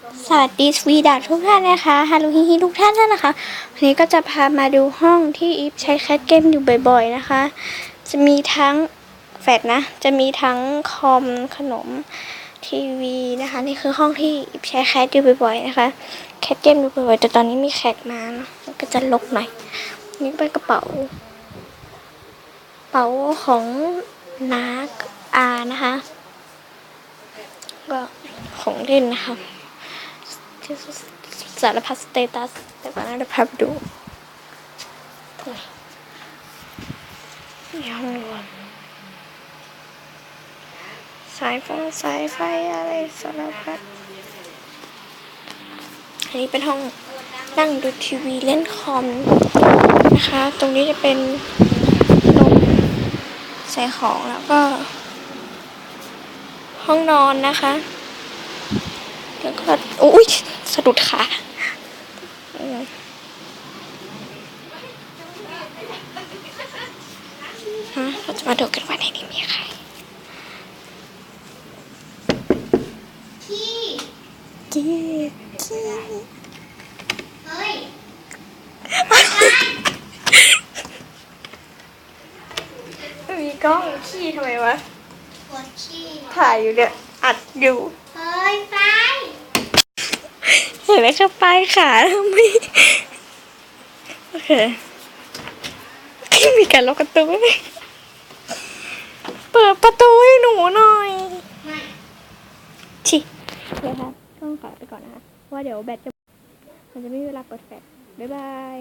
สวัสดีสวีดัสทุกท่านนะคะฮาโลฮีฮีทุกท่านนะคะวันนี้ก็จะพามาดูห้องที่อีฟใช้แคสเกมอยู่บ่อย ๆนะคะ จะมีทั้งแฟลชนะ จะมีทั้งคอมขนมทีวีนะคะ นี่คือห้องที่อีฟใช้แคสอยู่บ่อยๆนะคะ แคสเกมอยู่บ่อยๆแต่ตอนนี้มีแขกมาเนอะก็จะลกหน่อย นี่เป็นกระเป๋ากระเป๋าของนาอานะคะ ก็ของเล่นนะคะ สารพัดสเตตัสแต่ว่าน่าจะพาไปดูหนในห้องรวมสายฟงสายไฟอะไรสารพัดอันนี้เป็นห้องนั่งดูทีวีเล่นคอมนะคะ ตรงนี้จะเป็นลมใส่ของแล้วก็ ห้องนอนนะคะ สะดุดขาอืมฮะเราจะมาดูกันว่าในนี้มีใครขี้กี้กี้เฮ้ยมีกล้องขี้ทำไมวะปวดขี้ถ่ายอยู่เนี่ย อัดอยู่ เฮ้ยไฟ เห็นไหมครับปลายขาทำไมโอเคมีการล็อกประตูไหมเปิดประตูให้หนูหน่อยไม่ชิเดี๋ยวครับต้องขอไปก่อนนะคะว่าเดี๋ยวแบตจะมันจะไม่มีเวลาเปิดแฟลชบ๊ายบาย